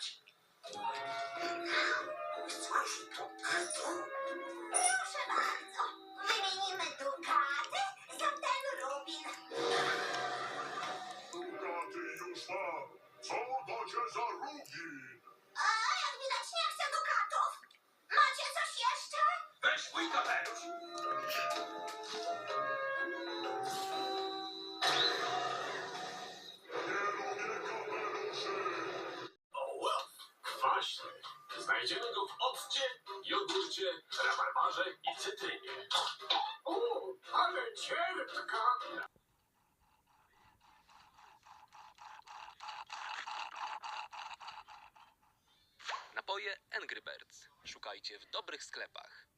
verdade. Não, o surf tocando. podarze i cytrynie. Uuu, ale cierpka! Napoje Angry Birds. Szukajcie w dobrych sklepach.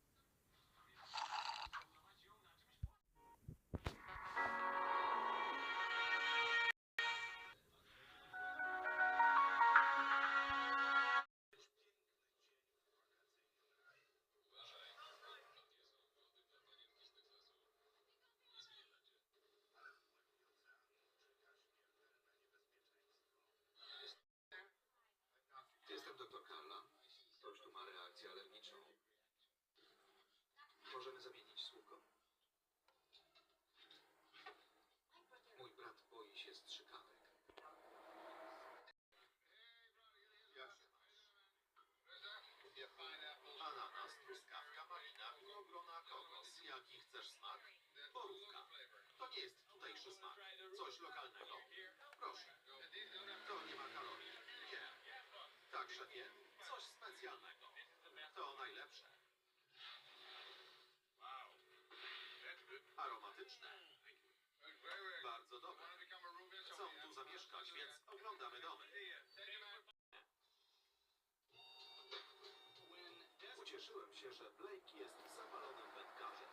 Się, że Blake jest zapalonym wędkarzem.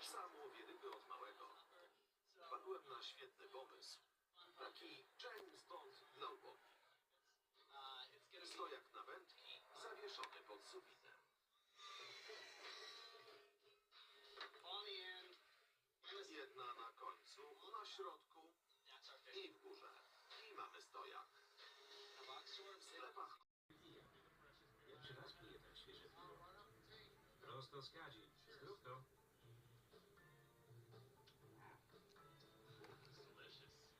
Sam łowię ryby od małego. Wpadłem na świetny pomysł. Taki James Bond Global. Stojak na wędki zawieszony pod sufitem. Jedna na końcu, na środku i w górze. I mamy stojak. Prosto z kadzi. Zrób to.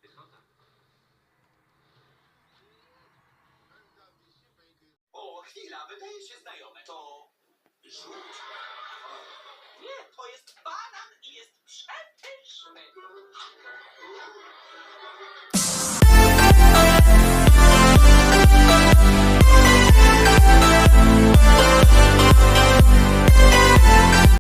Pychota. O, chwila, wydaje się znajome. To żółć. Nie, to jest banan i jest przepyszny.